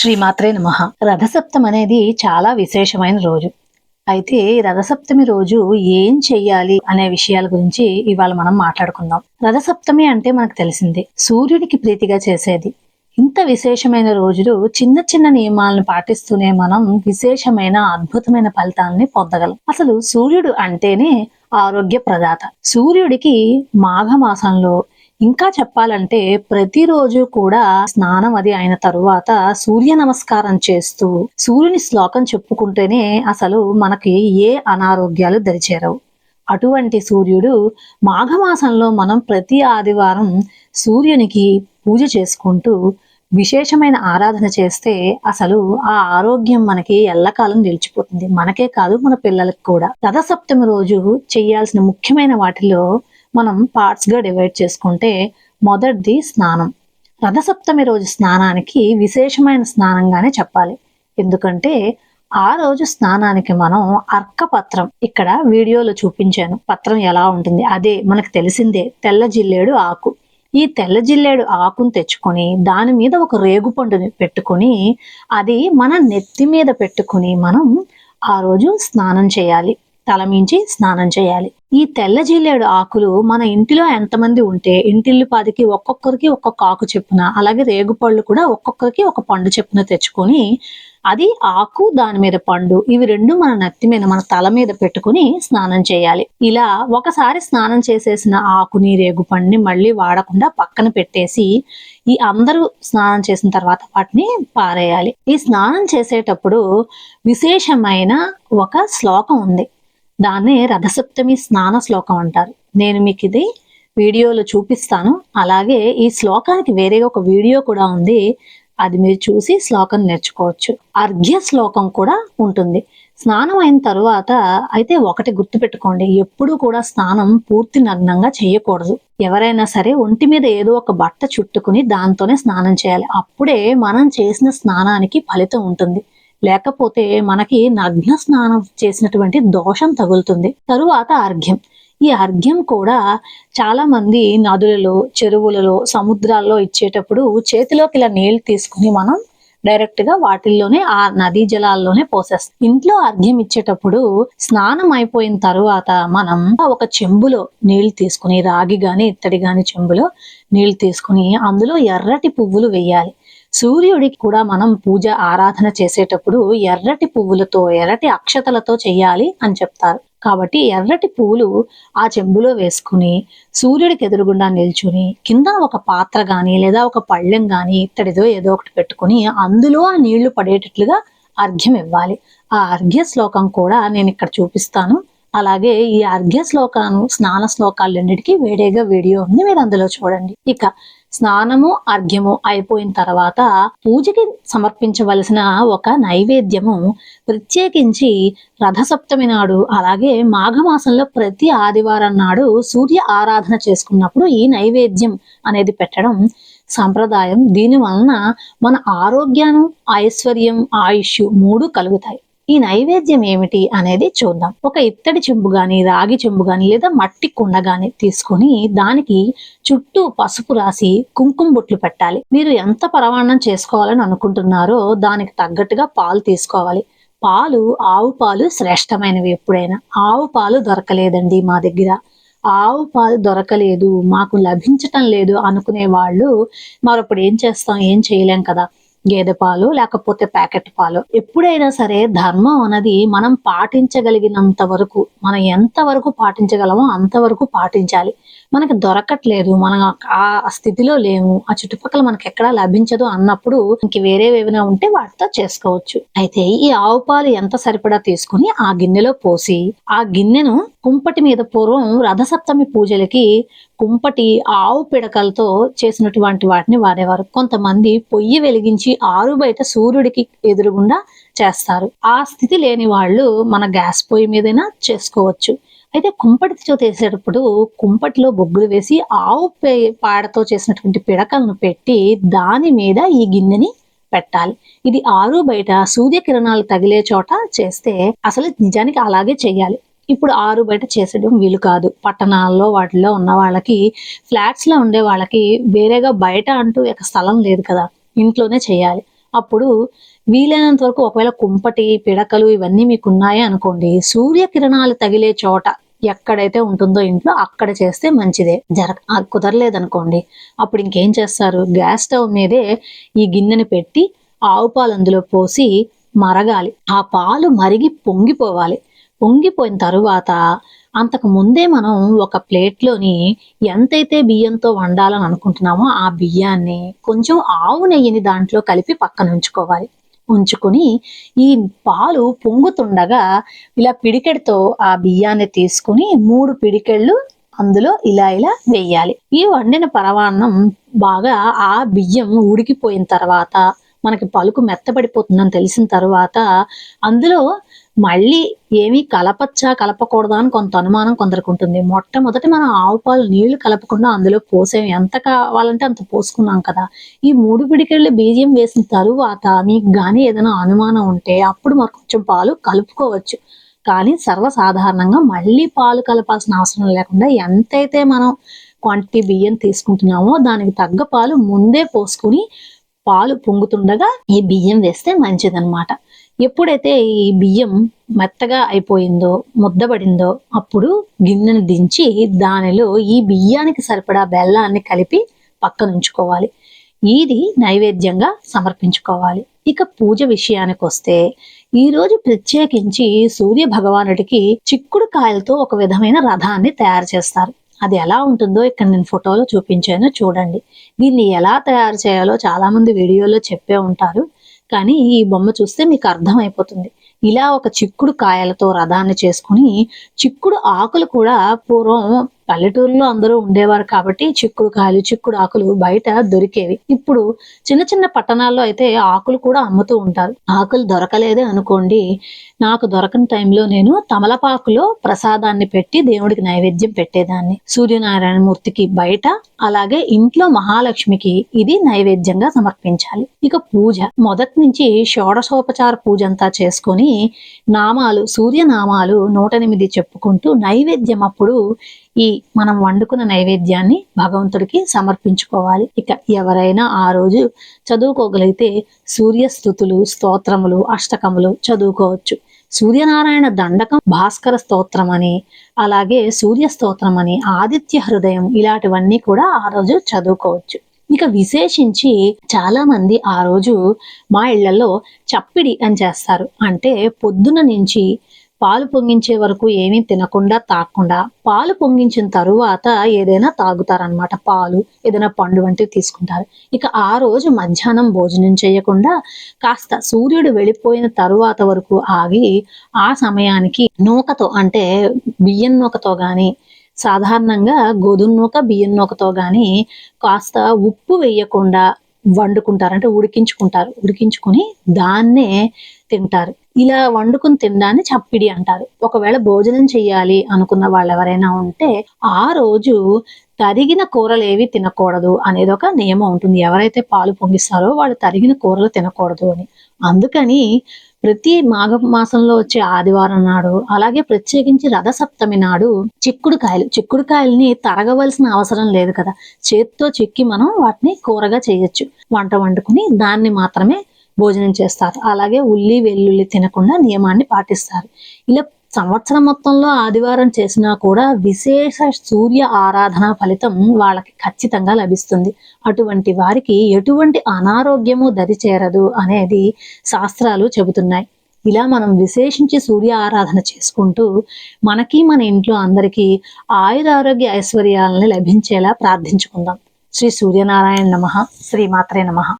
శ్రీమాత్రే నమ. రథసప్తం అనేది చాలా విశేషమైన రోజు. అయితే రథసప్తమి రోజు ఏం చెయ్యాలి అనే విషయాల గురించి ఇవాళ మనం మాట్లాడుకుందాం. రథసప్తమి అంటే మనకు తెలిసిందే. సూర్యుడికి ప్రీతిగా చేసేది. ఇంత విశేషమైన రోజులు చిన్న చిన్న నియమాలను పాటిస్తూనే మనం విశేషమైన అద్భుతమైన ఫలితాలని పొందగలం. అసలు సూర్యుడు అంటేనే ఆరోగ్య ప్రదాత. సూర్యుడికి మాఘమాసంలో ఇంకా చెప్పాలంటే ప్రతిరోజు కూడా స్నానం అది అయిన తరువాత సూర్య నమస్కారం చేస్తూ సూర్యుని శ్లోకం చెప్పుకుంటేనే అసలు మనకి ఏ అనారోగ్యాలు దరిచేరవు. అటువంటి సూర్యుడు మాఘమాసంలో మనం ప్రతి ఆదివారం సూర్యునికి పూజ చేసుకుంటూ విశేషమైన ఆరాధన చేస్తే అసలు ఆ ఆరోగ్యం మనకి ఎల్లకాలం నిలిచిపోతుంది. మనకే కాదు మన పిల్లలకు కూడా. రథసప్తమి రోజు చేయాల్సిన ముఖ్యమైన వాటిలో మనం పార్ట్స్గా డివైడ్ చేసుకుంటే మొదటిది స్నానం. రథసప్తమి రోజు స్నానానికి విశేషమైన స్నానంగానే చెప్పాలి. ఎందుకంటే ఆ రోజు స్నానానికి మనం అర్కపత్రం ఇక్కడ వీడియోలో చూపించాను. పత్రం ఎలా ఉంటుంది? అదే మనకు తెలిసిందే. తెల్ల జిల్లేడు ఆకు. ఈ తెల్ల జిల్లేడు ఆకును తెచ్చుకొని దాని మీద ఒక రేగుపండుని పెట్టుకొని అది మన నెత్తి మీద పెట్టుకొని మనం ఆ రోజు స్నానం చేయాలి. తలమించి స్నానం చేయాలి. ఈ తెల్ల జిల్లేడు ఆకులు మన ఇంటిలో ఎంతమంది ఉంటే ఇంటిల్లి పాదికి ఒక్కొక్కరికి ఒక్కొక్క ఆకు చెప్పున అలాగే రేగుపళ్ళు కూడా ఒక్కొక్కరికి ఒక పండు చెప్పున తెచ్చుకొని అది ఆకు దాని మీద పండు ఇవి రెండు మన నత్తి మీద మన తల మీద పెట్టుకుని స్నానం చేయాలి. ఇలా ఒకసారి స్నానం చేసేసిన ఆకుని రేగు పండుని మళ్ళీ వాడకుండా పక్కన పెట్టేసి ఈ అందరూ స్నానం చేసిన తర్వాత వాటిని పారేయాలి. ఈ స్నానం చేసేటప్పుడు విశేషమైన ఒక శ్లోకం ఉంది. దాన్నే రథసప్తమి స్నాన శ్లోకం అంటారు. నేను మీకు ఇది వీడియోలో చూపిస్తాను. అలాగే ఈ శ్లోకానికి వేరే ఒక వీడియో కూడా ఉంది. అది మీరు చూసి శ్లోకం నేర్చుకోవచ్చు. అర్ఘ్య శ్లోకం కూడా ఉంటుంది. స్నానం అయిన తర్వాత అయితే ఒకటి గుర్తుపెట్టుకోండి. ఎప్పుడు కూడా స్నానం పూర్తి నగ్నంగా చేయకూడదు. ఎవరైనా సరే ఒంటి మీద ఏదో ఒక బట్ట చుట్టుకుని దాంతోనే స్నానం చేయాలి. అప్పుడే మనం చేసిన స్నానానికి ఫలితం ఉంటుంది. లేకపోతే మనకి నగ్న స్నానం చేసినటువంటి దోషం తగులుతుంది. తరువాత అర్ఘ్యం. ఈ అర్ఘ్యం కూడా చాలా మంది నదులలో చెరువులలో సముద్రాల్లో ఇచ్చేటప్పుడు చేతిలోకి ఇలా నీళ్ళు తీసుకుని మనం డైరెక్ట్గా వాటిల్లోనే ఆ నదీ జలాల్లోనే పోసేస్తాం. ఇంట్లో అర్ఘ్యం ఇచ్చేటప్పుడు స్నానం అయిపోయిన తరువాత మనం ఒక చెంబులో నీళ్ళు తీసుకుని రాగి గాని ఇత్తడి గాని చెంబులో నీళ్ళు తీసుకుని అందులో ఎర్రటి పువ్వులు వేయాలి. సూర్యుడికి కూడా మనం పూజ ఆరాధన చేసేటప్పుడు ఎర్రటి పువ్వులతో ఎర్రటి అక్షతలతో చేయాలి అని చెప్తారు. కాబట్టి ఎర్రటి పువ్వులు ఆ చెంబులో వేసుకుని సూర్యుడికి ఎదురుగుండా నిల్చుని కింద ఒక పాత్ర గాని లేదా ఒక పళ్ళెం గాని ఇత్తడిదో ఏదో ఒకటి పెట్టుకుని అందులో ఆ నీళ్ళు పడేటట్లుగా అర్ఘ్యం ఇవ్వాలి. ఆ అర్ఘ్య శ్లోకం కూడా నేను ఇక్కడ చూపిస్తాను. అలాగే ఈ అర్ఘ్య శ్లోకాను స్నాన శ్లోకాలన్నిటికీ వేడేగా వీడియో ఉంది మీరు అందులో చూడండి. ఇక స్నానము అర్ఘ్యము అయిపోయిన తర్వాత పూజకి సమర్పించవలసిన ఒక నైవేద్యము ప్రత్యేకించి రథసప్తమి నాడు అలాగే మాఘమాసంలో ప్రతి ఆదివారం నాడు సూర్య ఆరాధన చేసుకున్నప్పుడు ఈ నైవేద్యం అనేది పెట్టడం సంప్రదాయం. దీని వలన మన ఆరోగ్యాన్ని ఐశ్వర్యం ఆయుష్ మూడు కలుగుతాయి. ఈ నైవేద్యం ఏమిటి అనేది చూద్దాం. ఒక ఇత్తడి చెంబు గాని రాగి చెంబు గాని లేదా మట్టి కుండ గాని తీసుకొని దానికి చుట్టూ పసుపు రాసి కుంకుమ బొట్లు పెట్టాలి. మీరు ఎంత పరమాన్నం చేసుకోవాలని అనుకుంటున్నారో దానికి తగ్గట్టుగా పాలు తీసుకోవాలి. పాలు ఆవు పాలు శ్రేష్టమైనవి ఎప్పుడైనా. ఆవు పాలు దొరకలేదండి మా దగ్గర. ఆవు పాలు దొరకలేదు మాకు లభించటం లేదు అనుకునే వాళ్ళు మరప్పుడు ఏం చేస్తాం ఏం చేయలేం కదా. గేదె పాలు లేకపోతే ప్యాకెట్ పాలు. ఎప్పుడైనా సరే ధర్మం అనేది మనం పాటించగలిగినంత వరకు మనం ఎంత వరకు పాటించగలమో అంతవరకు పాటించాలి. మనకి దొరకట్లేదు మనం ఆ స్థితిలో లేము ఆ చుట్టుపక్కల మనకి ఎక్కడా లభించదు అన్నప్పుడు ఇంక వేరే ఏమైనా ఉంటే వాటితో చేసుకోవచ్చు. అయితే ఈ ఆవు పాలు ఎంత సరిపడా తీసుకుని ఆ గిన్నెలో పోసి ఆ గిన్నెను కుంపటి మీద పూర్వం రథసప్తమి పూజలకి కుంపటి ఆవు పిడకలతో చేసినటువంటి వాటిని వాడేవారు. కొంతమంది పొయ్యి వెలిగించి ఆరు బయట సూర్యుడికి ఎదురుగుండా చేస్తారు. ఆ స్థితి లేని వాళ్ళు మన గ్యాస్ పొయ్యి మీదైనా చేసుకోవచ్చు. అయితే కుంపటితో చేసేటప్పుడు కుంపటిలో బొగ్గులు వేసి ఆవు పే- పాడతో చేసినటువంటి పిడకలను పెట్టి దాని మీద ఈ గిన్నెని పెట్టాలి. ఇది ఆరు బయట సూర్యకిరణాలు తగిలే చోట చేస్తే అసలు నిజానికి అలాగే చేయాలి. ఇప్పుడు ఆరు బయట చేసేయడం వీలు కాదు. పట్టణాల్లో వాటిలో ఉన్న వాళ్ళకి ఫ్లాట్స్లో ఉండే వాళ్ళకి వేరేగా బయట అంటూ ఇక స్థలం లేదు కదా. ఇంట్లోనే చేయాలి. అప్పుడు వీలైనంత వరకు ఒకవేళ కుంపటి పిడకలు ఇవన్నీ మీకు ఉన్నాయి అనుకోండి. సూర్యకిరణాలు తగిలే చోట ఎక్కడైతే ఉంటుందో ఇంట్లో అక్కడ చేస్తే మంచిదే. జర కుదరలేదనుకోండి. అప్పుడు ఇంకేం చేస్తారు? గ్యాస్ స్టవ్ మీదే ఈ గిన్నెని పెట్టి ఆవు పాలు అందులో పోసి మరగాలి. ఆ పాలు మరిగి పొంగిపోవాలి. పొంగిపోయిన తరువాత అంతకు ముందే మనం ఒక ప్లేట్లోని ఎంతైతే బియ్యంతో వండాలని అనుకుంటున్నామో ఆ బియ్యాన్ని కొంచెం ఆవు నెయ్యిని దాంట్లో కలిపి పక్కన ఉంచుకోవాలి. ఉంచుకుని ఈ పాలు పొంగుతుండగా ఇలా పిడికెడితో ఆ బియ్యాన్ని తీసుకుని మూడు పిడికెళ్ళు అందులో ఇలా ఇలా వేయాలి. ఈ వండిన పరవాన్నం బాగా ఆ బియ్యం ఉడికిపోయిన తర్వాత మనకి పలుకు మెత్తబడిపోతుందని తెలిసిన తర్వాత అందులో మళ్ళీ ఏమీ కలపచ్చా కలపకూడదా అని కొంత అనుమానం కొందరికి ఉంటుంది. మొట్టమొదటి మనం ఆవు పాలు నీళ్ళు కలపకుండా అందులో పోసాం ఎంత కావాలంటే అంత పోసుకున్నాం కదా. ఈ మూడు పిడికెళ్ళి బీజం వేసిన తరువాత మీకు కానీ ఏదైనా అనుమానం ఉంటే అప్పుడు మరి కొంచెం పాలు కలుపుకోవచ్చు. కానీ సర్వసాధారణంగా మళ్ళీ పాలు కలపాల్సిన అవసరం లేకుండా ఎంతైతే మనం క్వాంటిటీ బియ్యం తీసుకుంటున్నామో దానికి తగ్గ పాలు ముందే పోసుకుని పాలు పొంగుతుండగా ఈ బియ్యం వేస్తే మంచిదన్నమాట. ఎప్పుడైతే ఈ బియ్యం మెత్తగా అయిపోయిందో ముద్దబడిందో అప్పుడు గిన్నెను దించి దానిలో ఈ బియ్యానికి సరిపడా బెల్లాన్ని కలిపి పక్కనుంచుకోవాలి. ఇది నైవేద్యంగా సమర్పించుకోవాలి. ఇక పూజ విషయానికి వస్తే ఈ రోజు ప్రత్యేకించి సూర్య భగవానుడికి చిక్కుడు కాయలతో ఒక విధమైన రథాన్ని తయారు చేస్తారు. అది ఎలా ఉంటుందో ఇక్కడ నేను ఫోటోలో చూపించాను చూడండి. దీన్ని ఎలా తయారు చేయాలో చాలా మంది వీడియోలో చెప్పే ఉంటారు కానీ ఈ బొమ్మ చూస్తే మీకు అర్థమైపోతుంది. ఇలా ఒక చిక్కుడు కాయలతో రథాన్ని చేసుకుని చిక్కుడు ఆకులు కూడా పూర్వం పల్లెటూరులో అందరూ ఉండేవారు కాబట్టి చిక్కుడు కాయలు చిక్కుడు ఆకులు బయట దొరికేవి. ఇప్పుడు చిన్న చిన్న పట్టణాల్లో అయితే ఆకులు కూడా అమ్ముతూ ఉంటారు. ఆకులు దొరకలేదే అనుకోండి. నాకు దొరకని టైంలో నేను తమలపాకులో ప్రసాదాన్ని పెట్టి దేవుడికి నైవేద్యం పెట్టేదాన్ని. సూర్యనారాయణ మూర్తికి బయట అలాగే ఇంట్లో మహాలక్ష్మికి ఇది నైవేద్యంగా సమర్పించాలి. ఇక పూజ. మొదటి నుంచి షోడశోపచార పూజ అంతా చేసుకొని నామాలు సూర్య నామాలు నూట ఎనిమిది చెప్పుకుంటూ నైవేద్యం అప్పుడు ఈ మనం వండుకున్న నైవేద్యాన్ని భగవంతుడికి సమర్పించుకోవాలి. ఇక ఎవరైనా ఆ రోజు చదువుకోగలిగితే సూర్యస్థుతులు స్తోత్రములు అష్టకములు చదువుకోవచ్చు. సూర్యనారాయణ దండకం భాస్కర స్తోత్రం అని అలాగే సూర్య స్తోత్రం అని ఆదిత్య హృదయం ఇలాంటివన్నీ కూడా ఆ రోజు చదువుకోవచ్చు. ఇక విశేషించి చాలా మంది ఆ రోజు మా ఇళ్ళలో చప్పిడి అని చేస్తారు. అంటే పొద్దున నుంచి పాలు పొంగించే వరకు ఏమీ తినకుండా తాగకుండా పాలు పొంగించిన తరువాత ఏదైనా తాగుతారనమాట పాలు ఏదైనా పండు వంటివి తీసుకుంటారు. ఇక ఆ రోజు మధ్యాహ్నం భోజనం చేయకుండా కాస్త సూర్యుడు వెళ్ళిపోయిన తరువాత వరకు ఆగి ఆ సమయానికి నూకతో అంటే బియ్యం నూకతో కానీ సాధారణంగా గోధుమ నూక బియ్యం నూకతో కానీ కాస్త ఉప్పు వేయకుండా వండుకుంటారు. అంటే ఉడికించుకుంటారు. ఉడికించుకుని దాన్నే తింటారు. ఇలా వండుకుని తినడాన్ని చప్పిడి అంటారు. ఒకవేళ భోజనం చేయాలి అనుకున్న వాళ్ళు ఎవరైనా ఉంటే ఆ రోజు తరిగిన కూరలు ఏవి తినకూడదు అనేది ఒక నియమం ఉంటుంది. ఎవరైతే పాలు పొంగిస్తారో వాళ్ళు తరిగిన కూరలు తినకూడదు అని. అందుకని ప్రతి మాఘ మాసంలో వచ్చే ఆదివారం నాడు అలాగే ప్రత్యేకించి రథసప్తమి నాడు చిక్కుడుకాయలు. చిక్కుడుకాయల్ని తరగవలసిన అవసరం లేదు కదా. చేత్తో చిక్కి మనం వాటిని కూరగా చేయొచ్చు. వంట వండుకుని దాన్ని మాత్రమే భోజనం చేస్తారు. అలాగే ఉల్లి వెల్లుల్లి తినకుండా నియమాన్ని పాటిస్తారు. ఇలా సంవత్సరం మొత్తంలో ఆదివారం చేసినా కూడా విశేష సూర్య ఆరాధన ఫలితం వాళ్ళకి ఖచ్చితంగా లభిస్తుంది. అటువంటి వారికి ఎటువంటి అనారోగ్యము దరిచేరదు అనేది శాస్త్రాలు చెబుతున్నాయి. ఇలా మనం విశేషించి సూర్య ఆరాధన చేసుకుంటూ మనకి మన ఇంట్లో అందరికీ ఆయుధ ఆరోగ్య ఐశ్వర్యాలని లభించేలా ప్రార్థించుకుందాం. శ్రీ సూర్యనారాయణ నమ. శ్రీమాత్రే నమ.